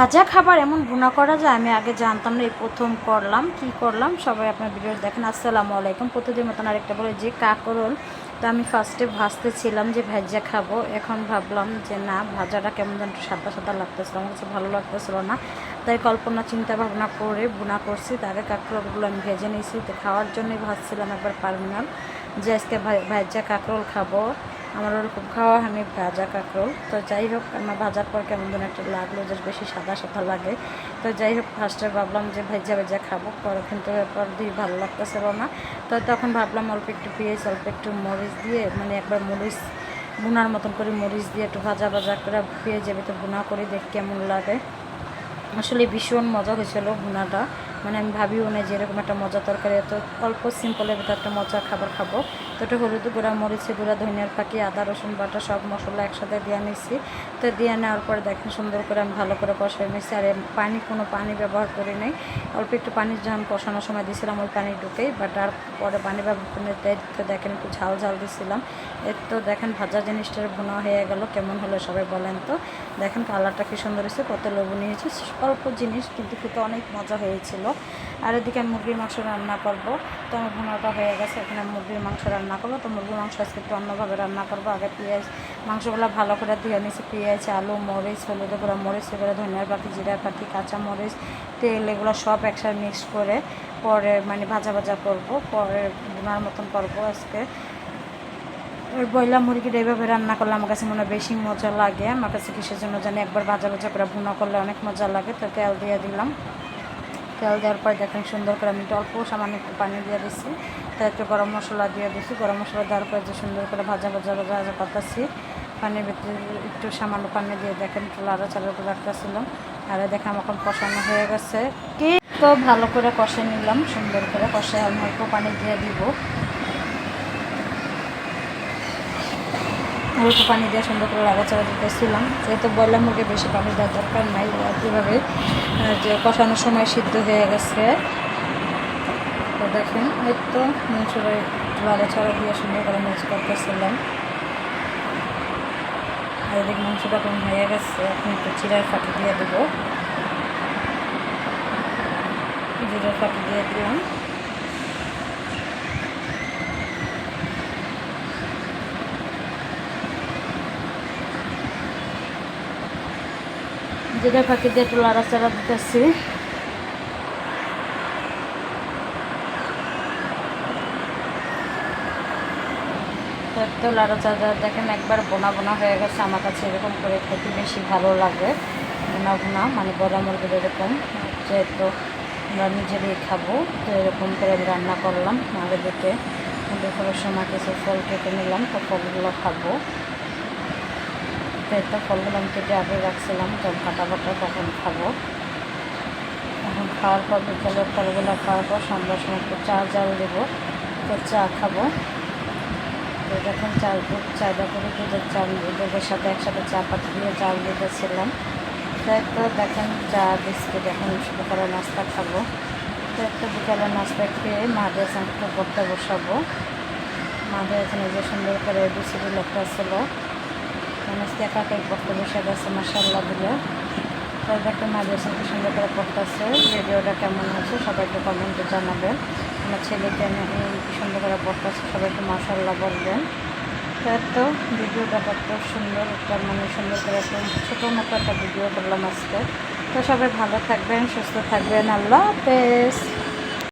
ভাজা খাবার এমন ভুনা করা যায়? আমি আগে জানতাম না, এই প্রথম করলাম। কি করলাম? সবাই আপনার ভিডিও দেখেন। আসসালামু আলাইকুম। প্রতিদিন মতন আরেকটা বলে, যে কাকরোল, তো আমি ফার্স্টে ভাজতেছিলাম যে ভেজা খাব। এখন ভাবলাম যে না, ভাজাটা কেমন যেন সাদা সাদা লাগতেছিল। আমার কাছে ভালো লাগতেছিল না। তাই কল্পনা, চিন্তা ভাবনা করে বুনা করছি। আগে কাঁকরোলগুলো আমি ভেজে নিয়েছি। তো খাওয়ার জন্যই ভাজছিলাম একবার পারমিনাল যে আজকে ভাজা কাঁকরোল খাব। আমার ওরকম খাওয়া আমি ভাজা কাঁকরোল তো যাই হোক, আমার ভাজার পর কেমন যেন একটা লাগল যে বেশি সাদা সাদা লাগে। তো যাই হোক ফার্স্টে ভাবলাম যে ভেজা ভেজা খাব, পরে কিন্তু এরপর দিয়ে ভালো লাগতেছিল না। তো তখন ভাবলাম অল্প একটু পেঁয়াজ, অল্প একটু মরিচ দিয়ে মানে একবার মরিচ, বুনার মতন করে মরিচ দিয়ে একটু ভাজা ভাজা করে পেঁয়াজের ভিতরে বুনা করে দেখ কেমন লাগে। আসলে ভীষণ মজা হয়েছিল ভুনাটা মানে আমি ভাবিও না যে এরকম একটা মজা তরকারি, এত অল্প সিম্পলের ভিতরে একটা মজা খাবার খাব। তো এটা হলুদ গুঁড়া মরিচের গুঁড়া, ধনিয়ার ফাঁকি আদা, রসুন বাটা, সব মশলা একসাথে দিয়ে নিয়েছি তো দিয়ে নেওয়ার পরে দেখেন সুন্দর করে আমি ভালো করে কষাই নিয়েছি আর পানি, কোনো পানি ব্যবহার করি নাই। অল্প একটু পানি যখন কষানোর সময় দিয়েছিলাম ওই পানি ঢুকেই বাট আর পরে পানি ব্যবহার করে তো দেখেন একটু ঝাল ঝাল দিয়েছিলাম এর তো দেখেন ভাজা জিনিসটার ভুনা হয়ে গেল, কেমন হলো সবাই বলেন তো। দেখেন কালারটা কী সুন্দর হয়েছে, কত লবণী হয়েছে। অল্প জিনিস, কিন্তু খেতে অনেক মজা হয়েছিল। আর এদিকে মুরগির মাংস রান্না করব। তো আমার ভুনাটা হয়ে গেছে, এখানে মুরগির মাংস রান্না করব। তো মুরগির মাংস আজকে একটু অন্যভাবে রান্না করব। আগে পেঁয়াজ, মাংসগুলো ভালো করে ধুয়ে নিয়েছি। পেঁয়াজ, আলু, মরিচ হলুদ গুঁড়া, মরিচ এগুলো ধনিয়ার পাতি জিরার পাতি, কাঁচা মরিচ, তেল, এগুলো সব একসাথে মিক্স করে পরে মানে ভাজা ভাজা করব। পরে ভুনার মতন করব আজকে। ওই বয়লা মুরগিটা এইভাবে রান্না করলে আমার কাছে মনে হয় বেশি মজা লাগে। আমার কাছে কিসের জন্য জানি একবার ভাজা ভাজা করে ভুনা করলে অনেক মজা লাগে। তো তেল দিয়ে দিলাম। তেল দেওয়ার পর দেখেন সুন্দর করে আমি অল্প সামান্য একটু পানি দিয়ে দিচ্ছি তার একটু গরম মশলা দিয়ে দিচ্ছি গরম মশলা দেওয়ার পর যে সুন্দর করে ভাজা ভাজা ভাজা ভাজা করতেছি। পানির ভিতরে একটু সামান্য পানি দিয়ে দেখেন একটু লাড়া চাড়া করে রাখতেছিলাম আর দেখে দেখেন এখন কষানো হয়ে গেছে। কি তো ভালো করে কষে নিলাম, সুন্দর করে কষে আমি অল্প পানি দিয়ে দিব। অল্প পানি দিয়ে সুন্দর করে লাগাচাড়া দিতেছিলাম যেহেতু বললাম মুরগি বেশি পানি দেওয়ার দরকার নাই কীভাবে যে কষানোর সময় সিদ্ধ হয়ে গেছে। তো দেখেন, এই তো মাংসটা লাগাচাড়া দিয়ে সুন্দর করে মিক্স করতেছিলাম আর এদিকে মাংসটা কম হয়ে গেছে, এখন একটু চিরার ফাঁকি দিয়ে দেবো। জিরার ফাঁকি দিয়ে দিলাম। জিরা ফাঁকি দিয়ে একটু লাড়াচাড়া দিতেছি। তো লাড়াচাড়া দেখেন, একবার বোনা বোনা হয়ে গেছে। আমার কাছে এরকম করে খেতে বেশি ভালো লাগে। বোনা বোনা মানে বড়া মুরগির এরকম। যেহেতু আমরা নিজেরাই খাব, তো এরকম করে আমি রান্না করলাম। আর এদিকে দুপুরের সময় কিছু ফল কেটে নিলাম, তো ফলগুলো খাব। তো একটা ফলগুলো আমি কেটে আগে রাখছিলাম যখন কাটা বাটা তখন খাব। এখন খাওয়ার পর বিকেলের ফলগুলো খাওয়ার পর সন্ধ্যার সময় একটু চা, জাল দেবো, তো চা খাব। তো যখন চা চাটা করে দুধের চাল, দুধের সাথে একসাথে চা পাতি দিয়ে চাল দিতেছিলাম। তো দেখেন চা, বিস্কিট, এখন করে নাস্তা খাব। তো একটা বিকালে নাস্তা খেয়ে মাদের একটু পড়তে বসাবো। মাদের এখানে যে সুন্দর করে বিসিডি লোকটা ছিল মানুষ একা একাই পড়তে বসে গেছে মাসাল্লাহ দিলে। তো দেখে মাদের সাথে সুন্দর করে পড়তেছে, ভিডিওটা কেমন হচ্ছে সবাইকে কমেন্টে জানাবেন। আমার ছেলেকে সুন্দর করে পড়তেছে সবাইকে মাসাল্লাহ বলবেন। তো, ভিডিওটা কত সুন্দর, একটা মানে সুন্দর করে একটা ছোটো মতো একটা ভিডিও করলাম আজকে। তো সবাই ভালো থাকবেন, সুস্থ থাকবেন, আল্লাহ হাফেজ।